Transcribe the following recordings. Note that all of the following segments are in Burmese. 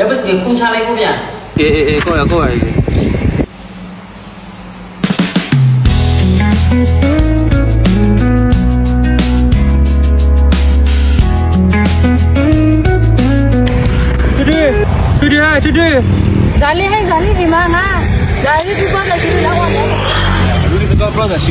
ရပစကေခုန်ချလိုက်ဖို့ဗျာအေးအေးအေးကိုရကိုရတူတူတူတူတူတူဇာလီဟဲ့ဇာလီဒီမှာငါဇာလီဒီပေါ်ကရှိလောက်အောင်လူဒီစကားပရောရှိ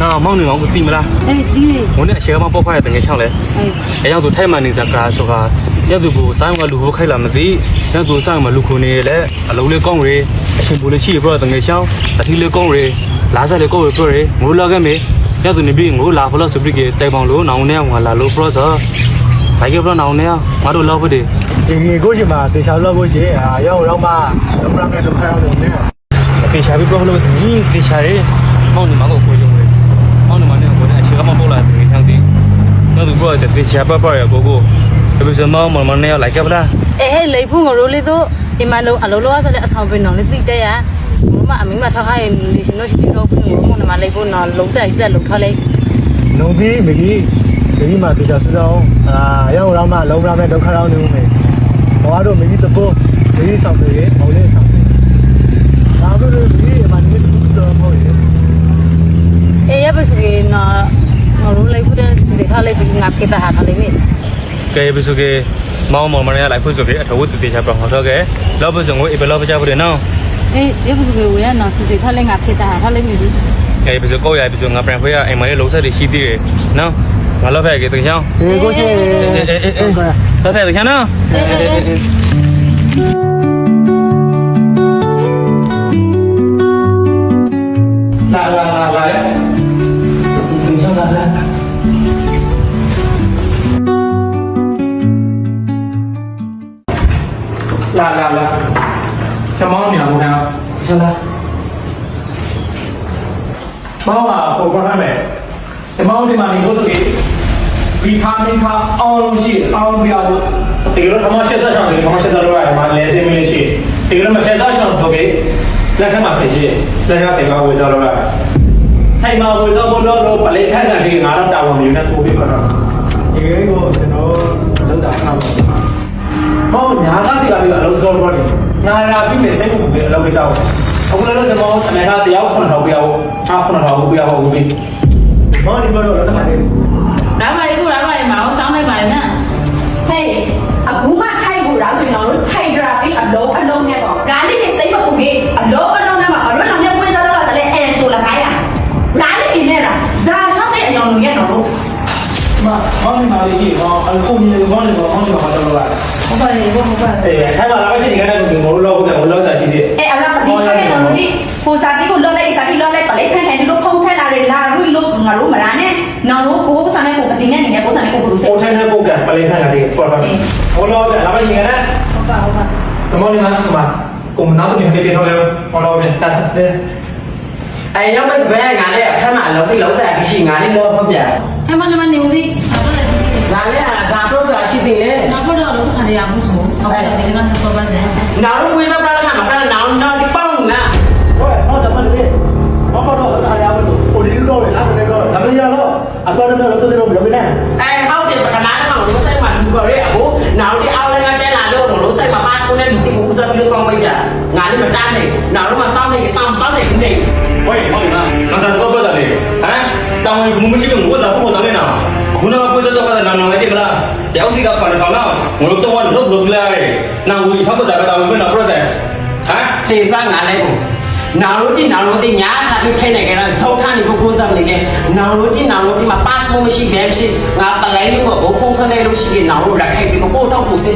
နော်မောင်နေမောင်ကိုသိမလားအေးသိတယ်ဝင်တဲ့အရှေ့မှာပေါက်ဖက်ရတငယ်ချောင်းလဲအေးအဲရောက်သူထိုက်မှန်နေစကားဆိုတာရက်သူကိုစိုင်းကလူကိုခိုက်လာမသိရက်သူစိုင်းမှာလူခုနေလဲအလုံးလေးကောင်းရေအရှင်ဘူလေးရှိရပြတငယ်ချောင်းအထီးလေးကောင်းရေလာစားလေးကောင်းရေပြရေငိုလာခဲ့မေရက်သူနေပြီးငိုလာဖလို့စပရိကေတိုင်ပေါင်လို့နောင်နေအောင်လာလို့ process ဘာကြီးပြောနောင်နေအောင်ငါတို့လောက်ဖို့ဒီဒီကိုချင်မှာတေချာလောက်ဖို့ရှင်အာရောက်တော့မှပရမတ်တို့ခိုင်းအောင်လုပ်နေတေချာပြီးပြောလို့ဒီတေချာရေမောင်နေမှာကိုကို ဒီချာပပရကိုကိုဒီလိုစမောင်းမမနဲ့လိုက်ကပလားအဲဟဲ့လေဖူးငရိုးလေးတို့ဒီမှာလုံးအလုံးလောဆိုတဲ့အဆောင်ပင်တော်လေးတိတဲ့ရမမအမင်းမထားခိုင်းလေရှင်တို့ရှိတော့ဘူးမမနမလေးဖူးနော်လုံးဆက်ဆက်လုံးထားလေးလုံးသေးမကြီးဒီမှာဒီကြစစောင်းအာရောက်တော့မှလုံးရမယ်ဒုက္ခရောက်နေဦးမယ်ဘွားတို့မကြီးတပုတ်မကြီးဆောင်တွေဘောင်းလေးဆောင် လိုက်ပြီးငါပြေတာဟာထားလိုက်မိကဲဘယ်ဆိုကမောင်မောင်မရလိုက်ဖို့ဆိုပြီးအထဝတ်တေချာပြောင်းတော့ကဲလောက်ဖို့ဆိုငွေအဘလောက်ပကြဖို့တယ်နော်အေးရပါစကေဝေးနော်စီထားလိုက်ငါပြေတာဟာထားလိုက်မိပြီကဲဘယ်ဆိုကောက်ရဘယ်ဆိုငါပြန်ခွေးရအိမ်မလေးလုံးဆက်တွေရှိသေးတယ်နော်ငါလောက်ဖက်ကတင်ချောင်းဒီကိုရှိအေးအေးအေးအေးလောက်ဖက်တင်ချောင်းနော်အေးအေးအေးလာလာ လာလာလာချမောင်းနေအောင်ခင်ဗျာလာမောင်ကပုံပေါ်ရမယ်ဒီမောင်ဒီမှာနေဖို့ဆိုရင်ဒီခါမင်းခါအောင်လို့ရှိရင်အောင်ပြလို့ဒီလိုထမရှက်ဆက်ချောင်းဒီထမရှက်ဆက်လို့ရတယ်မှာလဲစင်းမလေးရှိဒီလိုမရှက်ဆက်ချောင်းဆိုပြီးလက်ထက်မှာဆက်ရှိလက်ထက်ဆိုင်မှာဝေစားလို့ရတယ်ဆိုင်မှာဝေစားဖို့လို့ပလေခက်ကန်ဒီငါတော့တာဝန်မြင်တဲ့ကိုပြီးတော့ဒီကိုကျွန်တော်လောက်တာဆောက် ပါမောင်ညာသားတွေကပြီးအလုပ်စကောလို့ရတယ်ငါလာပြီးမယ်စိတ်ကူပြီးအလုပ်ကိစ္စကိုအခုလည်းကျွန်တော်စနေကတယောက်ခွန်ထောက်ပြရအောင်အားခွန်ထောက်ပြရအောင်ပြီးမောင်ဒီဘောတော့လက်ခံနေဒါ မဟောင်းနေပါလိရှိဟောအခုမြေဘောင်းနေဘောင်းနေမှာတော့လာဟုတ်ပါလေဟုတ်ပါအေးထိုင်မှာလာမရှိနေကြတဲ့လူမျိုးလောဟုတ်တယ်ဘလောတာရှိသေးတယ်အဲအလားတတိခဲ့တော့ဒီဟိုစာတီကိုလောလိုက်စာတီလောလိုက်ပလေးဖန်ဖန်ဒီလိုဖုံးဆက်လာတယ်လာရုလို့ငါတို့မလားနဲ့နော်တို့ကိုကိုစာနဲ့ကိုတတိနဲ့နေကိုစာနဲ့ကိုဘလို့ဆက်ပိုထိုင်တဲ့ပုတ်ကပလေးခန့်ရတယ်ပေါ်ပါဘလောကလာမရှိနေကြတဲ့ဟုတ်ပါဟုတ်ပါသမောင်းနေမှာစမကိုမနာတူနေနေတော့လေဟောတော့ပြန်တတ်တယ် အဲရပစဘဲငါလည်းအခက်မှာလုံးပြီးလုံးဆက်ရှိငါလည်းတော့ဖဗျာဟဲ့မနမနေဦးဒီအဲ့ဒါလည်းဇာလည်းဇာတော့ဇာရှိသေးလေနောက်တော့လို့ခါရရမှုဆိုဟုတ်တယ်ဒီကနေပေါ်ပါစေနာတော့ဝေးစားပါလားခါမှာကနောင်နောက်ဒီပေါင်းနာဟောဟောတယ်မလေးဘောတော့အားရပါစို့ဟိုဒီကောလေအားနေကောဒါမရတော့အတော်တော့တော့တော့မရဘူးနဲ့အဲ ဆိုင်မှာပါစကုနဲ့လူတီကိုဦးစားပြီးတော့ပေါင်းလိုက်ကြငါလည်းမတန်းနဲ့နောက်တော့မစောင်းနေစောင်းစောင်းနေနေဝေးဟောနေမှာငါစားတော့ပတ်တယ်ဟမ်တောင်းဝင်ဘူးမရှိဘူးငါစားဖို့တော့လည်းနော်ခုနကပွေးတော့ကနာနာလိုက်တယ်မလားတယောက်စီကဖန်ထောင်တော့ငါတို့တော့လို့လို့လာတယ်နာဝီဆောက်တော့ကတောင်းဝင်တော့ပြတ်တယ်ဟမ်ဖေကငါလည်း ကိုနောင်လို့ဒီနောင်လို့ဒီညာတာဒီထိုင်နေကြတာစောခါနေကိုကိုစားနေကြနောင်လို့ဒီနောင်လို့ဒီမှာ pass မရှိဘဲမရှိငါပလိုင်းလို့ဘောဖုန်းစနေလို့ရှိရင်နောင်လို့ရခိုင်ပြီးကိုတော့ကိုစင်